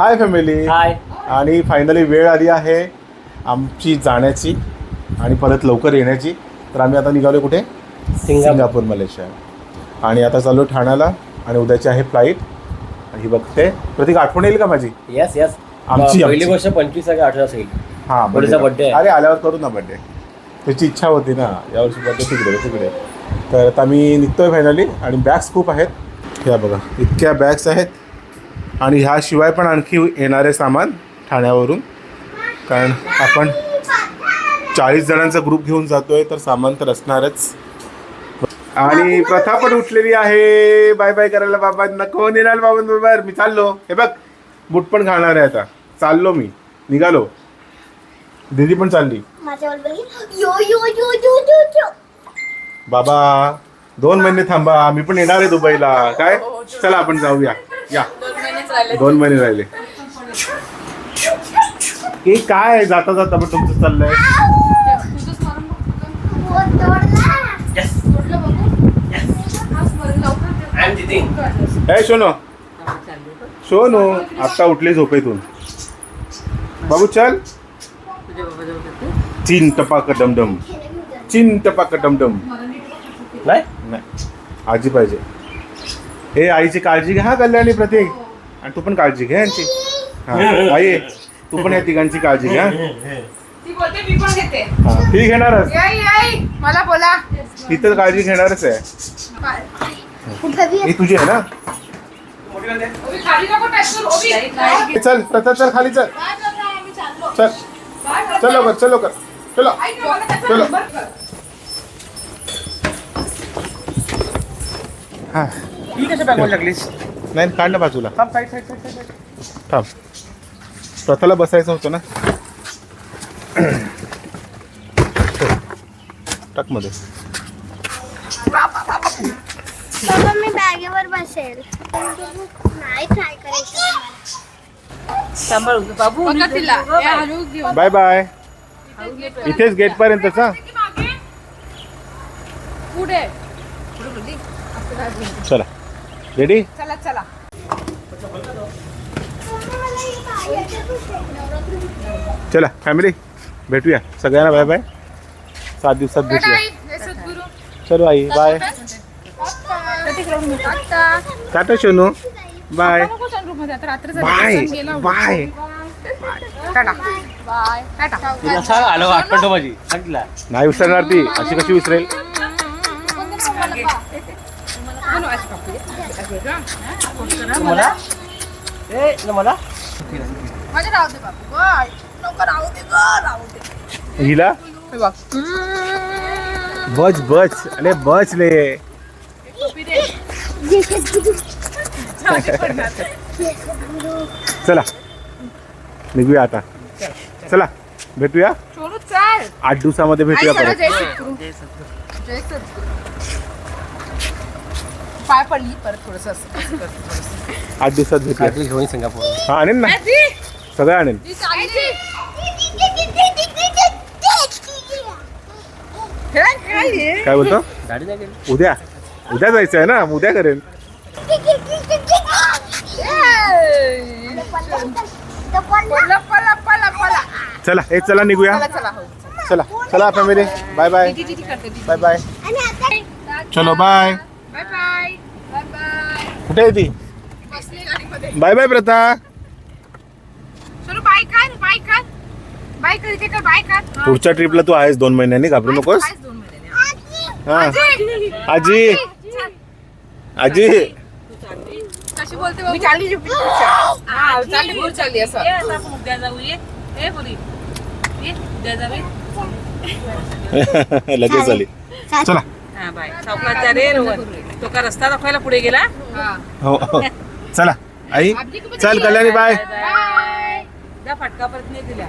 Hi family हाय आणि finally वेळ आली आहे आमची जाण्याची आणि परत लवकर येण्याची. तर आम्ही आता निघालो कुठे? सिंगापूर. मलेशिया. आणि आता चाललो ठाण्याला आणि उद्याची आहे फ्लाईट. ही बघते. प्रतीक आठवण येईल का माझी? येस येस आमची- पहिली. गोष्ट पंचवीस असेल? हा आहे. अरे आल्यावर करू ना बर्थडे त्याची इच्छा होती ना. यावर्षी बर्थडे तिकडे तिकडे. तर आता मी निघतोय फायनली आणि बॅग्स खूप आहेत. ह्या बघा इतक्या बॅग्स आहेत. आणि ह्याशिवाय पण आणखी येणारे सामान ठाण्यावरून. कारण आपण चाळीस जणांचा ग्रुप घेऊन जातोय तर सामान तर असणारच. आणि प्रथा पण उठलेली आहे. बाय बाय करायला बाबा. नको निघाल बाबांबरोबर मी चाललो. हे बघ बूट पण घालणार आहे आता. चाललो मी. निघालो. दीदी पण चालली. बाबा दोन महिने थांबा. मी पण येणार आहे दुबईला. काय? चला आपण जाऊया. या. दोन महिने राहिले. हे काय आहे? जाता जाता पण तुमचं चाललंय. हे सोनो. सोनू आता उठली झोपेतून. बाबू चल. चिन टपाक डमडम चिन टपाक डमडम नाही? नाही. आजी पाहिजे. हे आईची काळजी घ्या हा कल्याणी प्रतीक. आणि तू पण काळजी घे यांची. हा आई तू पण या तिघांची काळजी घ्या. ती बोलते मी पण घेते. हा ती घेणारच. मला बोला. ती तर काळजी घेणारच आहे. ही तुझी आहे ना? ओबी खाली नको टच करू ओबी ए, चल प्रथा चल खाली चल. चल. चल लवकर चल लवकर. चलो. चलो. हा. ही कशा बॅगवर लागलीस? नाही काढ ना बाजूला थांब साईड साईड साईड साईड थांब. प्रथाला बसायचं होतं ना? टाकमध्ये. बाबा मी बॅगेवर बसेल. नाही ट्राय करायचं बघा तिला. ए, हळू घेऊ. Bye bye. इथेच गेट पर्यंतचा? पुढे. बोलली. चला. रेडी चला चला. चला फॅमिली भेटूया. सगळ्यांना बाय बाय सात दिवसात भेटूया. चलो आई bye tata. Tata Sonu bye. Bye. Bye नाही विसरणार ती. अशी कशी विसरेल मला ए मला माझे राहू दे बाबू नको राहू दे ग राहू दे हिला? बच बच। अरे बच ले। चला। निघूया आता। चला भेटूया? आठ दिवसामध्ये भेटूया परत. पाय पडली परत थोडस. आठ दिवसात भेटूया. काहीतरी घेऊन सिंगापूर. हा आणेन ना. सगळं आणेन काय बोलतो? गाडी नाही गेली उद्या. उद्या जायचं आहे ना उद्या करेन चला हे चला निघूया. चला चला family bye bye bye bye चलो बाय कुठे आहे ती? बसली गाडीमध्ये. Bye bye Pratha. Sonu bye कर बाय कर. बाय कर इथे कर बाय कर. हा. पुढच्या ट्रिपला तू आहेस दोन महिन्यांनी घाबरू नकोस? आहेस दोन महिन्याने. हा. आजी. आजी! आजी! कशी बोलते मी चालली जुपिटरच्या. हा, चालली. दूर चालली असं. लगेच झाली चला. सावकाशचा रे रोहन. तो का रस्ता दाखवायला पुढे गेला? हा. हो हो. चला आई. चल कल्याणी बाय. त्या फटका परत नाही दिला.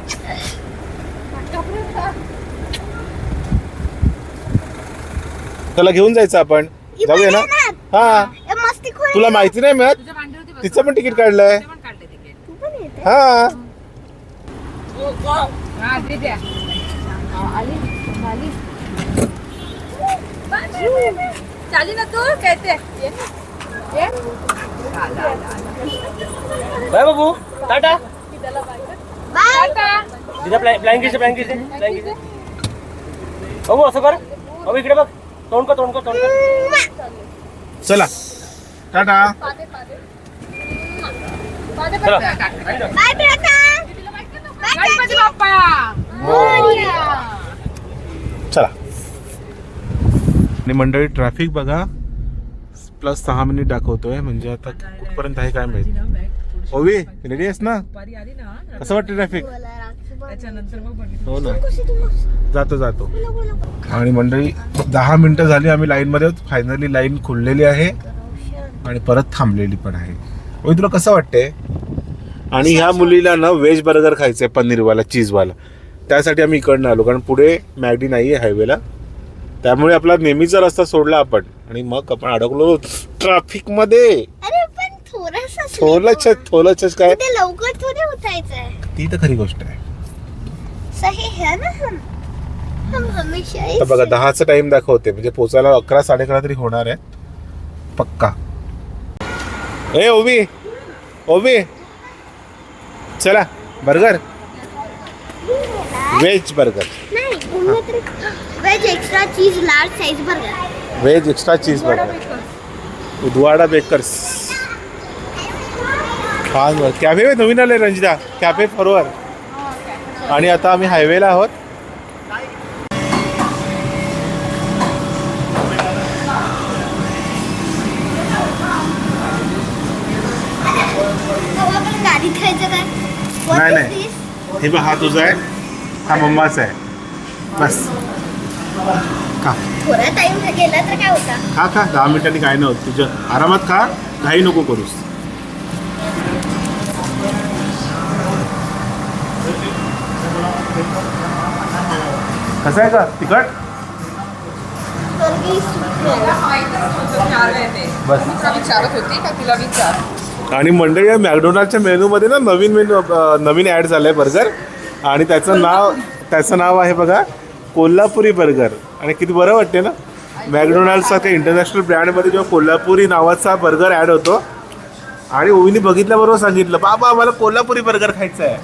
त्याला घेऊन जायचं आपण. जाऊया ना? हा. तुला माहिती नाही मिळत. तिचं पण तिकीट काढलंय. हा. द्या चाली ना तू कहते बाय बाबू टाटा। बाय। तिथं प्लॅ ब्लँकेट ब्लँकेट ब्लँकेट बाबू असं कर। बाबू इकडे बघ। तोंड कर तोंड कर तोंड कर। चला। टाटा। चला। आणि मंडळी ट्रॅफिक बघा. प्लस सहा मिनिट दाखवतोय. म्हणजे आता कुठपर्यंत आहे काय माहीत. ओवी रेडी आहेस ना? कसं वाटतं ट्रॅफिक हो ना. जातो जातो. आणि मंडळी दहा मिनिटं झाली आम्ही लाईनमध्ये फायनली लाईन खुललेली आहे. आणि परत थांबलेली पण आहे. ओवी तुला कसं वाटतंय? आणि ह्या मुलीला ना व्हेज बर्गर खायचंय पनीरवाला चीजवाला त्यासाठी आम्ही इकडनं आलो. कारण पुढे मॅगडी नाही आहे हायवेला त्यामुळे आपला नेहमीचा रस्ता सोडला आपण. आणि मग आपण अडकलो ट्रॅफिकमध्ये अरे पण थोडासा थोलंच थोलंच काय? ते लवकर थोडे उठायचंय. ती तर खरी गोष्ट आहे. सही है ना हम. हम हमेशा आता बघा दहाचा टाइम दाखवते. म्हणजे पोचायला अकरा साडे अकरा तरी होणार आहे पक्का. ए ओबी ओबी चला बर्गर. व्हेज बर्गर नाही veg extra cheese large size burger veg extra cheese burger Udvada bakers हा कॅफे नवीन आले रंजिता. कॅफे फॉरवर आणि आता आम्ही हायवेला आहोत. नाही, नाही. हे बघ हा तुझा आहे. हा मम्माचा आहे. बस. खा थोडा टाइम गेला तर काय होता? खा खा. दहा मिनिटांनी काय नव्हतं तुझ्या आरामात खा. घाई नको करूस. कसं आहे का? तिखट? बस. विचारत होती का? तिला विचार. आणि मंडळी या मॅकडोनाल्डच्या मेनूमध्ये ना नवीन मेनू नवीन ॲड झालं आहे बर्गर. आणि त्याचं नाव त्याचं नाव आहे बघा कोल्हापुरी बर्गर आणि किती बरं वाटते ना? मॅकडोनाल्डसारख्या इंटरनॅशनल ब्रँडमध्ये जेव्हा कोल्हापुरी नावाचा बर्गर ॲड होतो आणि ओवीने बघितल्याबरोबर सांगितलं बाबा मला कोल्हापुरी बर्गर खायचा आहे.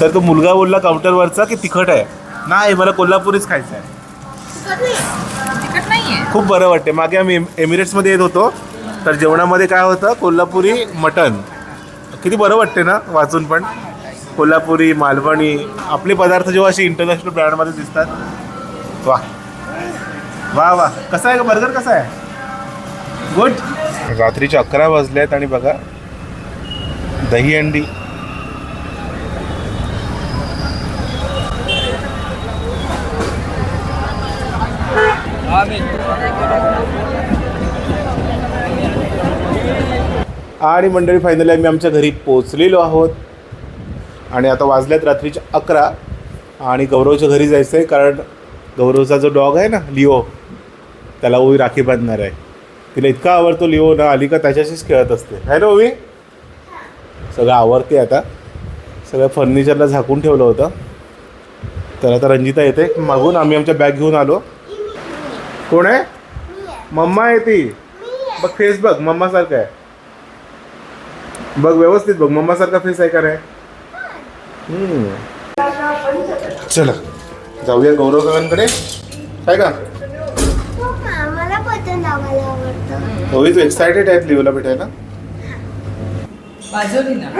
तर तो मुलगा बोलला काउंटरवरचा की तिखट आहे. नाही मला कोल्हापुरीच खायचं आहे. तिखट नाही. तिकट नाहीये. खूप बरं वाटते. मागे आम्ही एम- एमिरेट्समध्ये येत होतो. तर जेवणामध्ये काय होतं? कोल्हापुरी मटन किती बरं वाटते ना? वाचून पण. कोल्हापुरी मालवणी आपले पदार्थ जेव्हा असे इंटरनॅशनल ब्रँडमध्ये दिसतात. वा वा वा कसा आहे का बर्गर कसा आहे? गुड रात्रीचे अकरा वाजले आहेत आणि बघा दही अंडी. आणि मंडळी फायनली आम्ही आमच्या घरी पोचलेलो आहोत. आणि आता वाजल्यात रात्रीचे अकरा आणि गौरवच्या घरी जायचं आहे कारण गौरवचा जो डॉग आहे ना लिओ त्याला ओवी राखी बांधणार आहे. तिला इतका आवडतो लिओ ना आली का त्याच्याशीच खेळत असते. आहे ना ओवी? सगळं आवडते आता. सगळं फर्निचरला झाकून ठेवलं होतं. तर आता रंजिता येते. मागून आम्ही आमच्या बॅग घेऊन आलो. कोण आहे? मम्मा आहे ती. बघ फेस बघ. मम्मासारखं आहे. बघ व्यवस्थित बघ. मम्मासारखा फेस आहे का रे चला. जाऊया गौरव काकांकडे काय का? हो होई तू एक्सायटेड आहेत लिओला भेटायला. ना.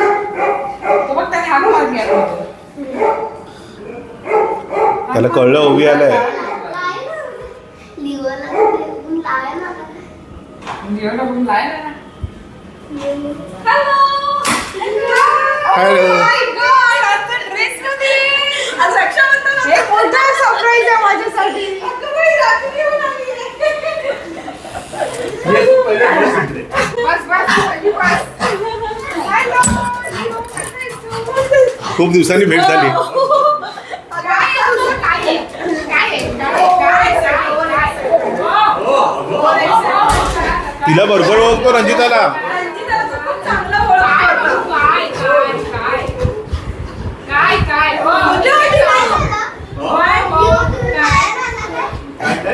तो बघ त्याने हाक मारली आता. त्याला कळलं ओवी आलाय. लायला ना. हॅलो. हे कोणता सरप्राईज आहे माझ्यासाठी? बस बस बस खूप दिवसांनी भेट झाली? तिला बरोबर ओळखतो रंजिताला.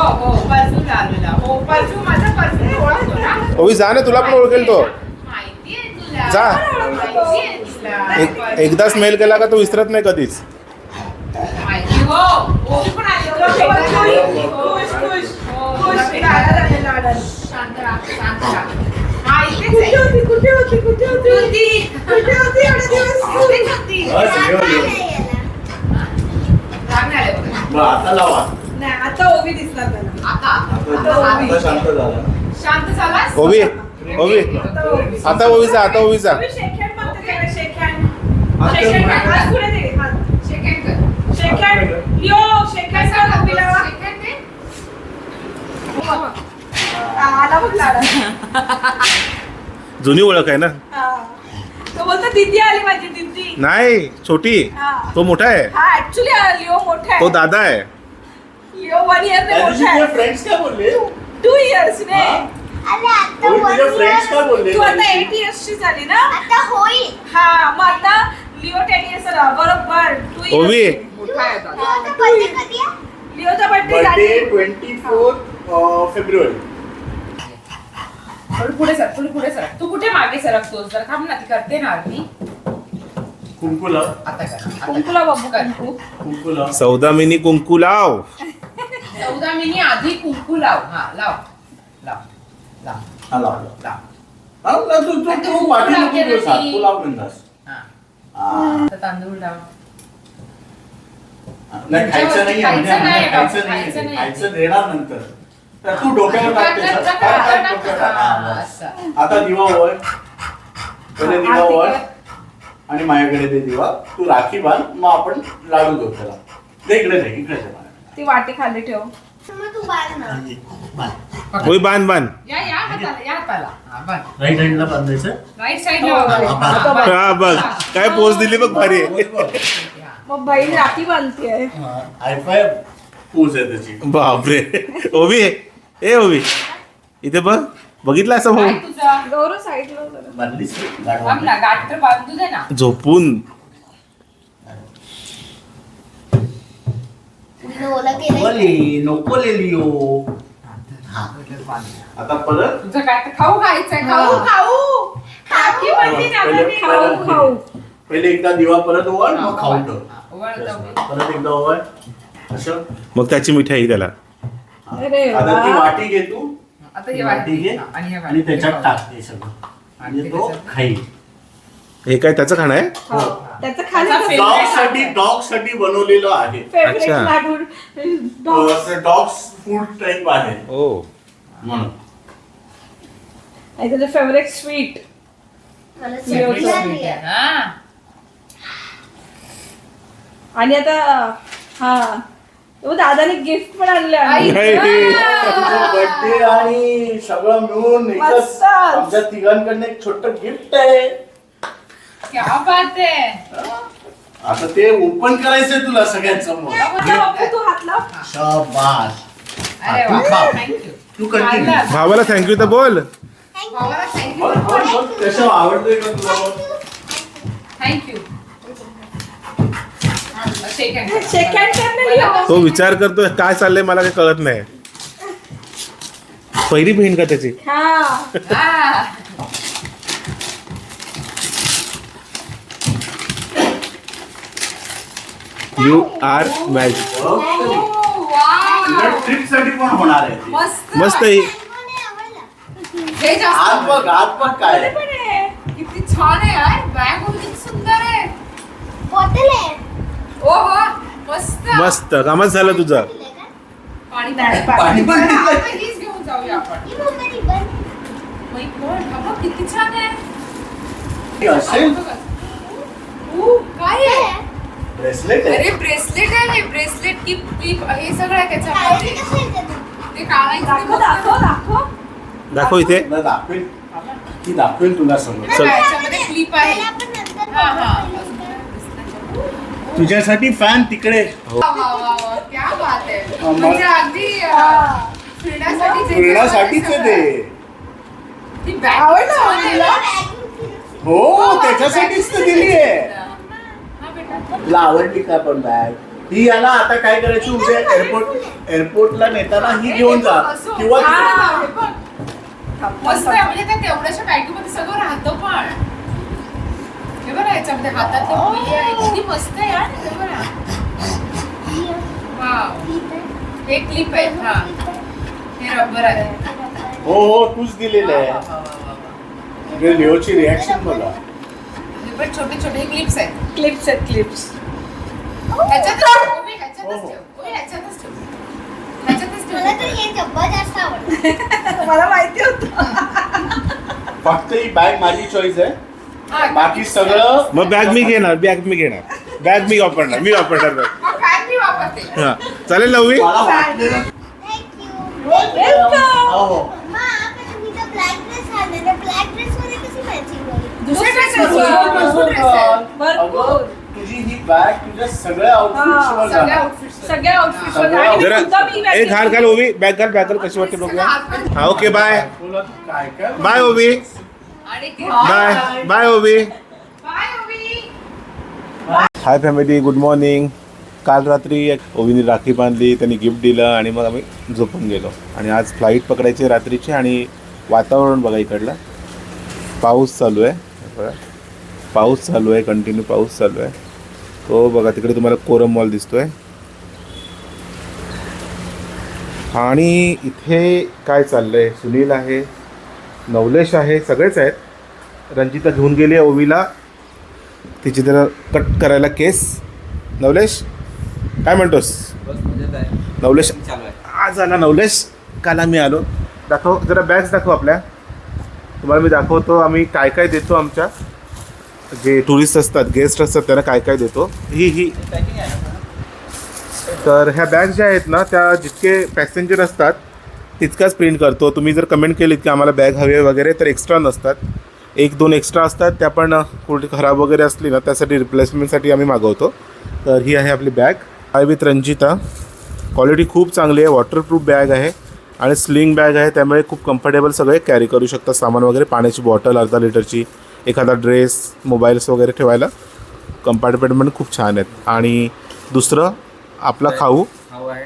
हो हो परफ्यूम लावलेला हो परफ्यूम माझा परफ्यूम ओळखतो ना ओवी जा ना तुला पण ओळखेल तो तुला जा. तुला एक एकदा स्मेल केला का तो विसरत नाही कधीच माहिती हो ओवी पण आली खुश, होती. खुश, खुश. खुश, लाडात आहे, लाडात. शांत राहा शांत राहा इथेच कुठे आहे होती कुठे होती कुठे होती होती. कुठे होती एवढे दिवस इथेच होती लागणार आहे बघा. आता लावा नाही आता ओवी दिसणार त्याला. आता? शांत झाला. शांत ओवी ओवी. आता ओवीचा ओवीचा. जुनी ओळख आहे ना? हा. तो बोलतो दीदी आली माझी दीदी. नाही छोटी. हा. तो मोठा आहे. हा ऍक्च्युली लिओ मोठा तो दादा आहे. लिओ वन इयर ने मोठा आहे. फ्रेंड्स काय बोलले? टू इयर्स ने. अरे आता one year- बोलले? तू आता एट इयर्स ची झाली ना? आता होईल. हा मग आता लिओ टेन इयर्स बरोबर. टू ओवी. इयर्स मोठा आहे तो आता. आता birthday कधी आहे? लिओचा बर्थडे झाली. ट्वेंटी फोर फेब्रुवारी थोडी पुढे सर थोडी पुढे सर. तू कुठे मागे सरकतोस? जर थांब ना ती करते ना आरती. कुंकुला. आता कर. आता कुंकुला बाबू कर. कुंकू कुंकुला. चौदा मिनी कुंकू लाव चौदा मिनी आधी कुंकू लाव हा लाव लाव लाव लाव हा आता तांदूळ लाव नाही खायचं नाही खायचं नाही बाबा, खायचं खायचं नाही नाही. खायचं देणार नंतर तर तू डोक्यावर टाक टाक, त्याच्यात. टाक, टाक, टाक, टाक, टाक, डोक्यावर टाक. टाक. हा, हा, बस. असं. आता दिवा वर पहिले दिवा वर. आणि माझ्याकडे दे दिवा तू राखी बांध मग आपण लाडू देऊ त्याला दे इकडे दे इकडे दे. ती वाटी खाली ठेव. मग तू बाळ ना. ओवी बांध. बांध या या हाताला या हाताला. हा बघ राईट हँडला बांधायचं? राईट साईडला हो, बघ. हा, काय पोच दिली बघ भारी. मग बहीण राखी बांधतीये. हाय फाय पूज आहे त्याची. बापरे. ओवी ए ओवी. इथे बघ. बघितलं असं काय भाऊ तुझं? गौरव साईडला जरा. बांधलीस? थांब ना गाठ तर बांधू दे ना. झोपून. तिने ओला केलंय. बोली नको लिओ आता परत तुझं काय तर खाऊ खायचंय खाऊ. खाऊ काकी म्हणते ना पहिले- म्हणे. खाऊ खाऊ पहिले एकदा दिवा परत ओवाळ मग खाऊन ठेव हा. परत एकदा ओवाळ असं मग त्याची मिठाई त्याला अरे आता ती वा. वाटी घे तू आता हे वाटी घे आणि हे वाटी. आणि त्याच्यात टाक हे सगळं आणि तो त्याच्यात. खाईल हे काय त्याचं खाणं आहे हो. त्याचं त्याचा डॉगसाठी डॉगसाठी बनवलेलं आहे फेवरेट अच्छा. Ladoo dog. Dogs food type आहे ओ म्हणून आणि त्याचं फेवरेट स्वीट मला आहे. हा. आणि आता हा तो दादाने गिफ्ट पण आणलं आई. बर्थडे आणि सगळं मिळून एकच. आमच्या तिघांकडनं एक छोट गिफ्ट आहे क्या बात आहे आता ते ओपन करायचंय तुला सगळ्यांसमोर. बाबू तू हात लाव. शाबास. अरे तू वा खा. थँक्यू तू कंटिन्यू भावाला थँक्यू तर बोल. भावाला थँक्यू बघ बघ बघ कसं आवडतंय का तुला बघ. Thank you shake hand shake hand कर. ना लिओ. तो विचार करतोय काय चाललंय मला काही कळत नाही. पहिली बहीण का त्याची? हा यू आर मॅजिक बघ तरी. तुला ट्रिपसाठी पण होणार आहे ते. मस्त मस्त आहे मला आवडलं. हे आत जास्त बघ आत बघ काय आहे. पण आहे. किती छान आहे यार. बॅग किती सुंदर आहे. बॉटल आहे. ओ हो. मस्त. मस्त. कामात झालं तुझं? पाणी पाणी. पण हा, घेऊन जाऊया आपण. ही हा किती छान आहे? काय आहे? ब्रेसलेट अरे ब्रेसलेट आहे ब्रेसलेट टिप टिप हे सगळं आहे त्याच्यामध्ये? ते काढायचं दाखव दाखव दाखव. इथे. दाखवेल? ती दाखवेल तुला समोर. चल. याच्यामध्ये क्लिप आहे. हा हा. तुझ्यासाठी फॅन तिकडे. वा, वा, वा, वा. क्या बात आहे. आम्हा- म्हणजे अगदी अं, फिरण्यासाठी जे- फिरण्यासाठीच आहे. ते ती आवडलं ना? हो त्याच्यासाठीच तर दिली आहे. हा तुला आवडली का पण बॅग ही याला आता काय करायची? उद्या एअरपोर्ट एअरपोर्टला नेताना ही घेऊन जा. किंवा. मस्त आहे म्हणजे त्या तेवढ्याशा बॅगेमध्ये सगळं राहतं पण. हे बघा याच्यामध्ये हातात ते फुले आहे. किती मस्त आहे यार हे बघा. वाव. हे क्लिप आहे हा. हे रबर आहे. हो हो तूच दिलेलं आहे. हे लिओची रिॲक्शन बघा. हे पण छोटे छोटे क्लिप्स आहेत. क्लिप्स आहेत क्लिप्स ह्याच्यातच ठेव, उभी, हो, ह्याच्यातच हो. ठेव. उभी, ह्याच्यातच ठेव. ह्याच्यातच मला तर ठेव. हे डब्बा जास्त आवडतं. मला माहिती होतं. फक्त ही बॅग माझी चॉईस आहे. हा, बाकी सगळं मग बॅग मी घेणार बॅग मी घेणार. बॅग मी वापरणार मी वापरणार बॅग हा, fan मी वापरते. हा. चालेल नववी? मला वाटलेलं थँक्यू हो, भरपूर अगं, तुझी ही बॅग तुझ्या सगळ्या आउटफिट्सवर सगळ्या जाणार outfits वर. सगळ्या आउटफिट सगळ्या जरा मी एक घाल घाल ओवी बॅग घाल बॅग घाल कशी वाटते बघूया? हा ओके बाय तुला काय काय बाय ओवी. आणि ते- bye bye Ovi. Bye. Hi family good morning काल रात्री ओवीने राखी बांधली त्यांनी गिफ्ट दिलं आणि मग आम्ही झोपून गेलो. आणि आज फ्लाईट पकडायची रात्रीची आणि वातावरण बघा इकडलं. पाऊस चालू आहे. बघा पाऊस चालू आहे कंटिन्यू पाऊस चालू आहे. तो बघा तिकडे तुम्हाला कोरम मॉल दिसतोय. आणि इथे काय चाललंय? सुनील आहे नवलेश आहे सगळेच आहेत. रंजिता घेऊन गेली आहे ओवीला. तिची जरा कट करायला केस नवलेश काय म्हणतोस? नवलेश आज आला नवलेश. काल आम्ही आलो. दाखव जरा बॅग्स दाखव आपल्या. तुम्हाला मी दाखवतो आम्ही काय काय देतो आमच्या. जे टुरिस्ट असतात गेस्ट असतात त्यांना काय काय देतो? ही ही. तर ह्या बॅग्स ज्या आहेत ना त्या जितके पॅसेंजर असतात तितकाच प्रिंट करतो. तुम्ही जर कमेंट केलीत की आम्हाला बॅग हवी आहे वगैरे तर एक्स्ट्रा नसतात. एक दोन एक्स्ट्रा असतात त्या पण कुठे खराब वगैरे असली ना त्यासाठी रिप्लेसमेंटसाठी आम्ही मागवतो. तर ही आहे आपली bag I with Ranjita. Quality खूप चांगली आहे वॉटरप्रूफ बॅग आहे आणि स्लिंग बॅग आहे. त्यामुळे खूप कम्फर्टेबल सगळे कॅरी करू शकता. सामान वगैरे पाण्याची बॉटल अर्धा लिटरची एखादा ड्रेस मोबाईल्स वगैरे ठेवायला कंपार्टमेंट खूप छान आहेत. आणि दुसरं आपला खाऊ.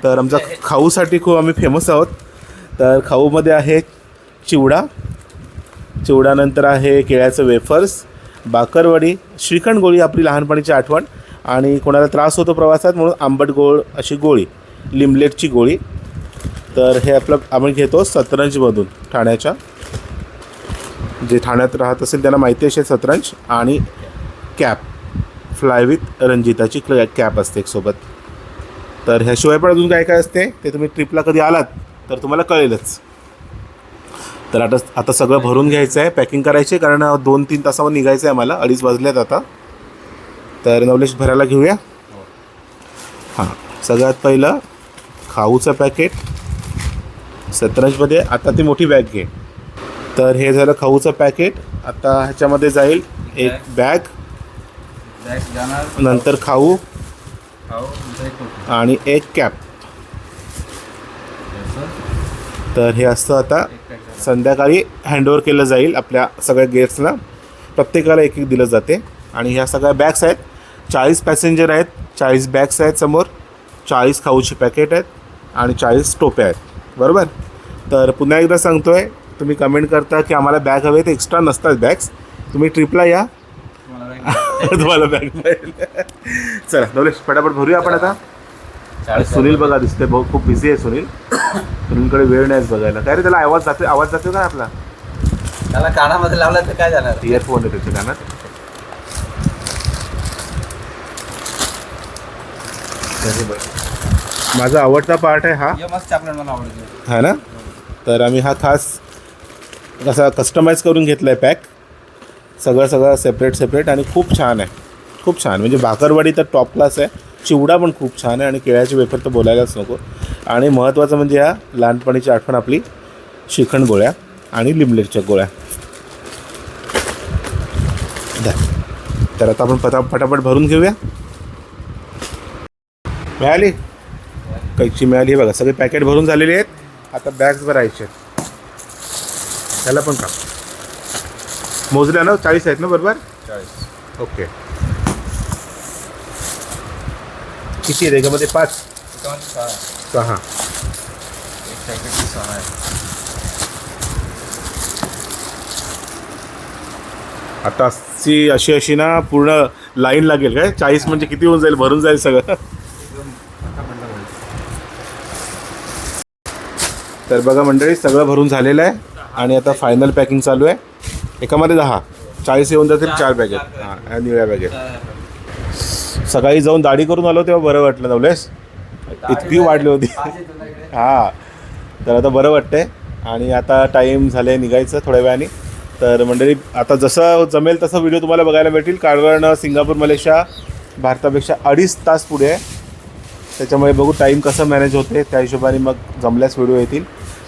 तर आमचा खाऊसाठी खूप आम्ही फेमस आहोत. तर खाऊमध्ये आहे चिवडा. चिवडानंतर आहे केळ्याचं वेफर्स बाकरवडी श्रीखंड गोळी आपली लहानपणीची आठवण. आणि कोणाला त्रास होतो प्रवासात म्हणून आंबट गोळ अशी गोळी लिमलेटची गोळी. तर हे आपलं आम्ही घेतो सतरंजमधून ठाण्याच्या. जे ठाण्यात राहत असेल त्यांना माहिती असेल सतरंज आणि कॅप. फ्लाय विथ रंजिताची कॅप असते एक सोबत तर ह्याशिवाय पण अजून काय काय असते? ते तुम्ही ट्रिपला कधी आलात तर तुम्हाला कळेलच. तर आता आता सगळं भरून घ्यायचं आहे पॅकिंग करायची आहे कारण दोन तीन तासावर निघायचं आहे मला अडीच वाजल्यात आता. तर नवलेश भरायला घेऊया. हां सगळ्यात पहिलं खाऊचं पॅकेट सतरंजमध्ये आता ती मोठी बॅग घे. तर हे झालं खाऊचं पॅकेट. आता ह्याच्यामध्ये जाईल एक बॅग. नंतर खाऊ. आणि एक कॅप. तर हे असतं आता. संध्याकाळी हँडओव्हर केलं जाईल आपल्या सगळ्या गेस्टला प्रत्येकाला एक एक दिलं जाते. आणि ह्या सगळ्या बॅग्स आहेत. चाळीस पॅसेंजर आहेत. चाळीस बॅग्स आहेत समोर. चाळीस खाऊची पॅकेट आहेत. आणि चाळीस टोप्या आहेत. बरोबर? तर पुन्हा एकदा सांगतो आहे तुम्ही कमेंट करता की आम्हाला बॅग हवे तर एक्स्ट्रा नसतात बॅग्स तुम्ही ट्रिपला या. तुम्हाला बॅग मिळेल चला नवलेश फटाफट भरूया आपण आता. सुनील बघा दिसते भाऊ खूप बिझी आहे सुनील. सुनीलकडे वेळ नाही बघायला. काय रे त्याला आवाज जाते आवाज जातो का आपला? त्याला कानामध्ये लावला तर काय जाणार? इयरफोन आहे त्याच्या कानात. बघ. माझा आवडता पार्ट आहे हा. मस्त मला आवडते हा ना? तर आम्ही हा खास असा कस्टमाइज करून घेतला आहे पॅक सगळं सगळं सेपरेट सेपरेट आणि खूप छान आहे. खूप छान. म्हणजे भाकरवाडी तर टॉप क्लास आहे. चिवडा पण खूप छान आहे आणि केळ्याचे वेफर तर बोलायलाच नको. आणि महत्त्वाचं म्हणजे ह्या लहानपणीची आठवण आपली श्रीखंड गोळ्या आणि लिमलेटच्या गोळ्या. तर आता आपण पटा फटाफट भरून घेऊया. मिळाली? कैची मिळाली? बघा सगळे पॅकेट भरून झालेले आहेत. आता बॅग्स भरायचे आहेत. त्याला पण का मोजल्या ना चाळीस आहेत ना बरोबर? चाळीस. ओके. किती आहे त्याच्यामध्ये पाच? एकावन्न सहा आहे. सहा. एक पॅकेटची सहा आहे. आता अशी अशी अशी ना पूर्ण लाईन लागेल काय? चाळीस म्हणजे किती होऊन जाईल? भरून जाईल सगळं. एकदम फटाफट होईल. तर बघा मंडळी सगळं भरून झालेलं आहे. आणि आता फायनल पॅकिंग चालू आहे. एकामध्ये दहा. चाळीस येऊन जातील चार पॅकेट हां निळ्या पॅकेट सकाळी जाऊन दाढी करून आलो तेव्हा बरं वाटलं नवलेस. इतकी वाढली होती. हां. तर आता बरं वाटतंय. आणि आता टाईम झाले निघायचं थोड्या वेळाने. तर मंडळी आता जसं जमेल तसं व्हिडिओ तुम्हाला बघायला भेटेल. कारण सिंगापूर मलेशिया भारतापेक्षा अडीच तास पुढे आहे. त्याच्यामुळे बघू टाईम कसं मॅनेज होते त्या हिशोबाने मग जमल्यास व्हिडिओ येतील.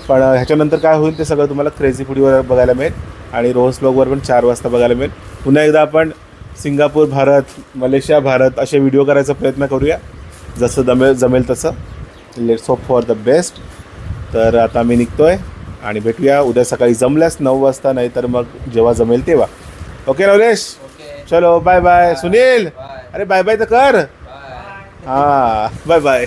पण ह्याच्यानंतर काय होईल ते सगळं तुम्हाला क्रेझी फुडीवर बघायला मिळेल. आणि रोहन्स ब्लॉगवर पण चार वाजता बघायला मिळेल. पुन्हा एकदा आपण सिंगापूर भारत मलेशिया भारत असे व्हिडिओ करायचा प्रयत्न करूया. जसं जमेल जमेल तसं. Let's hope for the best तर आता मी निघतोय आणि भेटूया. उद्या सकाळी जमल्यास नऊ वाजता नाही तर मग जेव्हा जमेल तेव्हा. ओके नवलेश? चलो बाय बाय सुनील? अरे बाय बाय तर कर. हां बाय बाय